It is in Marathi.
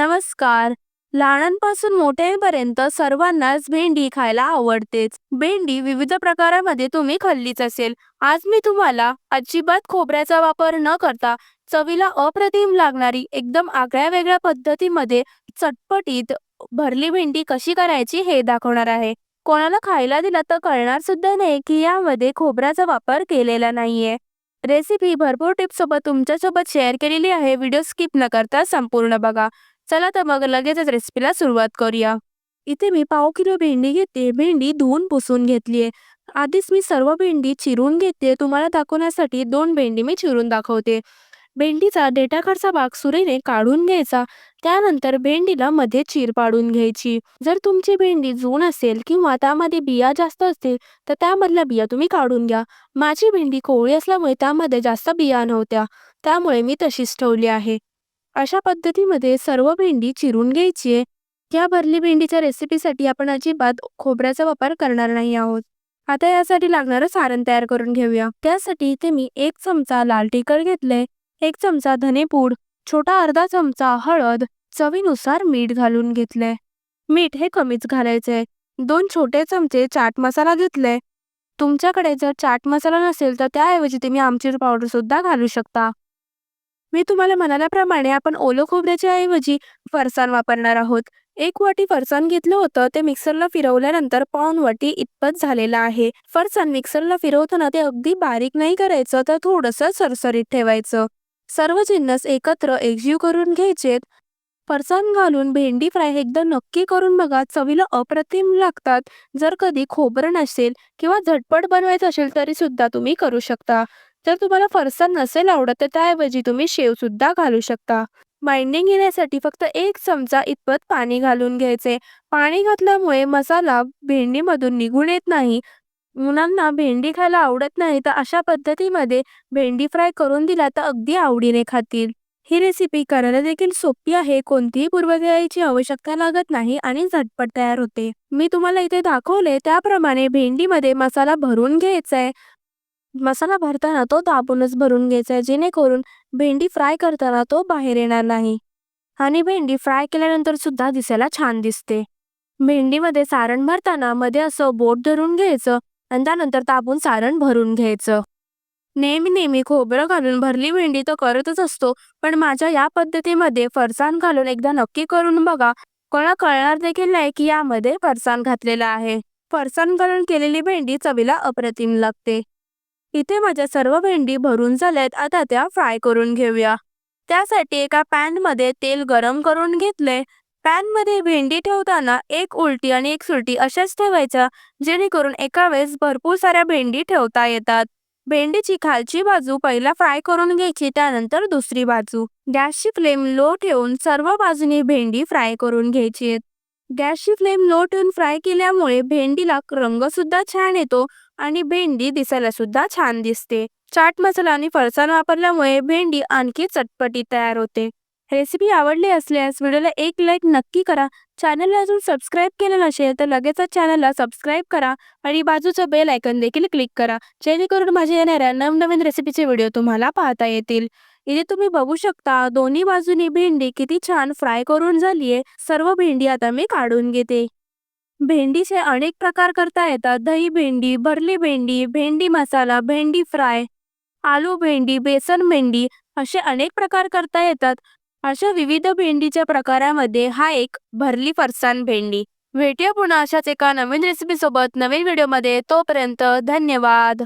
नमस्कार. लहानांपासून मोठ्यांपर्यंत सर्वांनाच भेंडी खायला आवडतेच. भेंडी विविध प्रकारामध्ये तुम्ही खाल्लीच असेल. आज मी तुम्हाला अजिबात खोबऱ्याचा वापर न करता चवीला अप्रतिम लागणारी एकदम आगळ्या वेगळ्या पद्धतीमध्ये चटपटीत भरली भेंडी कशी करायची हे दाखवणार आहे. कोणाला खायला दिला तर कळणार सुद्धा नाही की यामध्ये खोबऱ्याचा वापर केलेला नाहीये. रेसिपी भरपूर टिप्स सोबत तुमच्यासोबत शेअर केलेली आहे. व्हिडिओ स्किप न करता संपूर्ण बघा. चला तर मग लगेचच रेसिपीला सुरुवात करूया. इथे मी पाव किलो भेंडी घेते. भेंडी धुवून पुसून घेतलीये. आधीच मी सर्व भेंडी चिरून घेते. तुम्हाला दाखवण्यासाठी दोन भेंडी मी चिरून दाखवते. भेंडीचा डेटाकडचा भाग सुरीने काढून घ्यायचा. त्यानंतर भेंडीला मध्ये चीर पाडून घ्यायची. जर तुमची भेंडी जून असेल किंवा त्यामध्ये बिया जास्त असतील तर त्यामधल्या बिया तुम्ही काढून घ्या. माझी भेंडी कोवळी असल्यामुळे त्यामध्ये जास्त बिया नव्हत्या. त्यामुळे मी तशीच ठेवली आहे. अशा पद्धतीमध्ये सर्व भेंडी चिरून घ्यायची आहे. या भरली भेंडीच्या रेसिपीसाठी आपण अजिबात खोबऱ्याचा वापर करणार नाही आहोत. आता यासाठी लागणारं सारण तयार करून घेऊया. त्यासाठी इथे मी एक चमचा लाल तिखट घेतलंय एक चमचा धनेपूड छोटा अर्धा चमचा हळद चवीनुसार मीठ घालून घेतलंय. मीठ हे कमीच घालायचंय. दोन छोटे चमचे चाट मसाला घेतले तुमच्याकडे जर चाट मसाला नसेल तर त्याऐवजी तुम्ही आमचूर पावडर सुद्धा घालू शकता. मी तुम्हाला म्हणाल्याप्रमाणे आपण ओलं खोबऱ्याच्या ऐवजी फरसाण वापरणार आहोत. एक वाटी फरसाण घेतलं होतं ते मिक्सरला फिरवल्यानंतर पाऊन वाटी इतपत झालेलं आहे. फरसाण मिक्सरला फिरवताना ते अगदी बारीक नाही करायचं तर थोडंसं सरसरीत ठेवायचं. सर्व जिन्नस एकत्र एकजीव करून घ्यायचेत. फरसाण घालून भेंडी फ्राय एकदा नक्की करून बघा चवीला अप्रतिम लागतात. जर कधी खोबरं नसेल किंवा झटपट बनवायचं असेल तरी सुद्धा तुम्ही करू शकता. जर तुम्हाला फरसाण नसेल आवडत तर त्याऐवजी तुम्ही शेव सुद्धा घालू शकता. बाइंडिंग येण्यासाठी फक्त एक चमचा इतपत पाणी घालून घ्यायचे. पाणी घातल्यामुळे मसाला भेंडीमधून निघून येत नाही. मुलांना भेंडी खायला आवडत नाही तर अशा पद्धतीमध्ये भेंडी फ्राय करून दिला तर अगदी आवडीने खातील. ही रेसिपी करायला देखील सोपी आहे कोणतीही पूर्वतयारीची आवश्यकता लागत नाही आणि झटपट तयार होते. मी तुम्हाला इथे दाखवले त्याप्रमाणे भेंडीमध्ये मसाला भरून घ्यायचा आहे. मसाला भरताना तो दाबूनच भरून घ्यायचा आहे. जेणेकरून भेंडी फ्राय करताना तो बाहेर येणार नाही. आणि भेंडी फ्राय केल्यानंतर सुद्धा दिसायला छान दिसते. भेंडीमध्ये सारण भरताना मध्ये असं बोट धरून घ्यायचं आणि त्यानंतर तापून सारण भरून घ्यायचं. नेहमी नेहमी खोबरं घालून भरली भेंडी तर करतच असतो पण माझ्या या पद्धतीमध्ये फरसाण घालून एकदा नक्की करून बघा. कोणा कळणार देखील नाही की यामध्ये फरसाण घातलेलं आहे. फरसाण घालून केलेली भेंडी चवीला अप्रतिम लागते. इथे माझ्या सर्व भेंडी भरून झाल्यात आता त्या फ्राय करून घेऊया. त्यासाठी एका पॅनमध्ये तेल गरम करून घेतले. पॅनमध्ये भेंडी ठेवताना एक उलटी आणि एक सुलटी अशाच ठेवायच्या जेणेकरून एका वेळेस भरपूर साऱ्या भेंडी ठेवता येतात. भेंडीची खालची बाजू पहिला फ्राय करून घ्यायची त्यानंतर दुसरी बाजू. गॅसची फ्लेम लो ठेवून सर्व बाजूनी भेंडी फ्राय करून घ्यायची गॅसची फ्लेम लो ठेवून फ्राय केल्यामुळे भेंडीला रंगसुद्धा छान येतो आणि भेंडी दिसायला सुद्धा छान दिसते. चाट मसाला आणि फरसाण वापरल्यामुळे भेंडी आणखी चटपटी तयार होते. रेसिपी आवडली असल्यास व्हिडिओला एक लाईक नक्की करा. चॅनलला अजून सबस्क्राईब केलं नसेल तर लगेचच चॅनलला सबस्क्राईब करा आणि बाजूचं बेल आयकन देखील क्लिक करा जेणेकरून माझ्या येणाऱ्या नवनवीन रेसिपीचे व्हिडिओ तुम्हाला पाहता येतील. इथे तुम्ही बघू शकता दोन्ही बाजूनी भेंडी किती छान फ्राय करून झालीये. सर्व भेंडी आता मी काढून घेते. भेंडीचे अनेक प्रकार करता येतात. दही भेंडी भरली भेंडी भेंडी मसाला भेंडी फ्राय आलू भेंडी बेसन भेंडी असे अनेक प्रकार करता येतात. अशा विविध भेंडीच्या प्रकारामध्ये हा एक भरली फरसाण भेंडी. भेटूया पुन्हा अशाच एका नवीन रेसिपी सोबत नवीन व्हिडिओमध्ये तोपर्यंत धन्यवाद.